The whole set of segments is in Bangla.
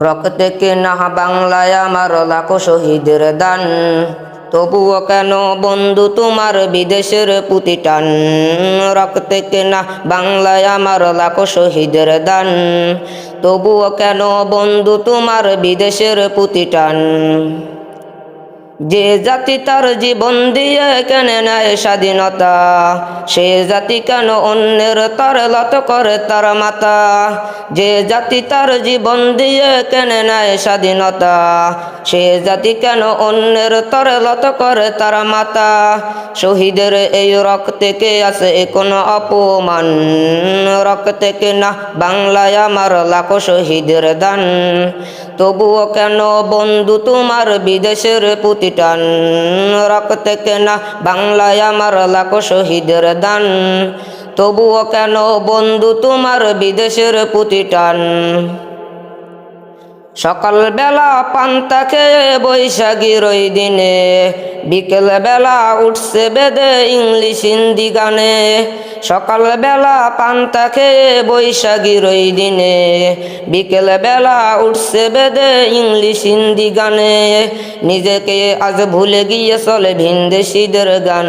রক্তে কেনা বাংলায় আমার লাখো শহীদের দান। তবুও কেন বন্ধু তোমার বিদেশের পুতি টান? রক্তে কেনা বাংলায় আমার লাখো শহীদের দান। তবুও কেন বন্ধু তোমার বিদেশের পুতি টান? যে জাতি তার জীবন দিয়ে কেনে নেয় স্বাধীনতা, সে জাতি কেন অন্যের তার লত করে তার মাতা? যে জাতি তার জীবন দিয়ে কেনে নেয় স্বাধীনতা সে জাতি কেন অন্যের তর লত করে তার মাতা? শহীদের এই রক্তে কে আছে কোনো অপমান? রক্তে কে না? বাংলায় আমার লাখো শহীদের দান। তবুও কেন বন্ধু তোমার বিদেশের প্রতিটান রক্তে কেনা বাংলায় আমার লাখো শহীদের দান। তবুও কেন বন্ধু তোমার বিদেশের প্রতিটান সকাল বেলা পান্তা খেয়ে বৈশাখীর ওই দিনে বিকেল বেলা উঠছে বেদে ইংলিশ হিন্দি গানে। সকাল বেলা পান্তা খেয়ে বৈশাখীর ওই দিনে বিকেল বেলা উঠছে বেদে ইংলিশ হিন্দি গানে। নিজেকে আজ ভুলে গিয়ে চলে ভিনদেশিদের গান।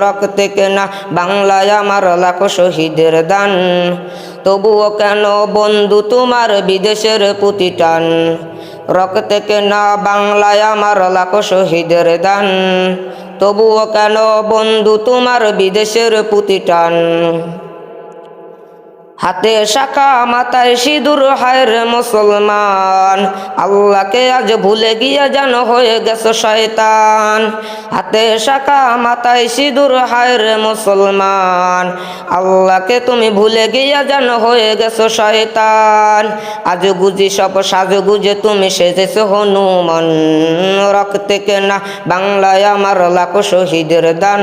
রক্তে কেনা বাংলায় আমার লাখো শহীদের দান। তবুও কেন বন্ধু তোমার বিদেশের পুতি টান? রক্তে কেনা বাংলায় আমার লাখো শহীদের দান। তবুও কেন বন্ধু তোমার বিদেশের পুতি টান হাতে শাখা মাথায় সিঁদুর, হায় মুসলমান। আল্লাহকে আজ ভুলে গিয়ে যেন হয়ে গেছে শয়তান। হাতে শাখা মাথায় সিঁদুর, হায় মুসলমান। আল্লাহকে তুমি ভুলে গিয়ে যেন হয়ে গেছো শয়তান। আজ গুজি সব সাজু গুজে তুমি সেজেছো হনুমান। রক্তে কেনা বাংলায় আমার লাখো শহীদের দান।